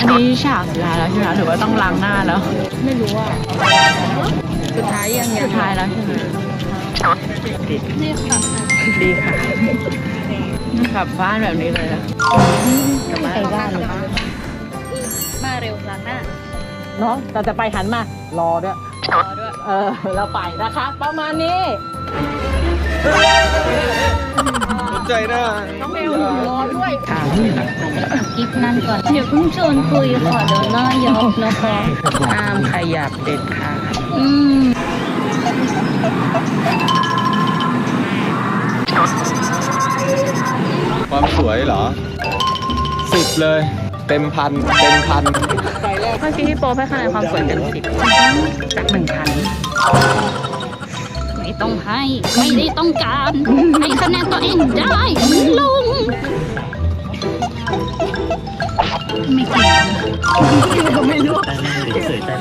อันนี้ฉากสุดท้ายแล้วใช่ไหมหรือว่าต้องล้างหน้าแล้ว ไม่รู้ว่าสุดท้ายยังไงสุดท้ายแล้วใช่ไหมนี่ค่ะดีค่ะกลับบ้านแบบนี้เลยนะกลับบ้านไปบ้านเลยมาเร็วล้างหน้าน้องเราจะไปหันมารอด้วยรอด้วย เออเราไปนะคะ ประมาณนี้สน ใจนะน้องเบลรอด้วยค่ะคลิปนั้นก่อนเดี๋ยวเพิ่งชวนคุยค่ะเดี๋ยวหน้ายกนะคะห้ามขยับเด็ดขาดอืมความสวยเหรอสิบเลย เต็มพันเต็มพันเมื่อกี้พี่โป๊ให้คะแนนความสวยเต็มสิบจากหนึ่งพันไม่ ต้องให้ ไม่ได้ต้องการให้คะแนนตัวเองได้ลุง ไม่เก่งเฉยๆแต่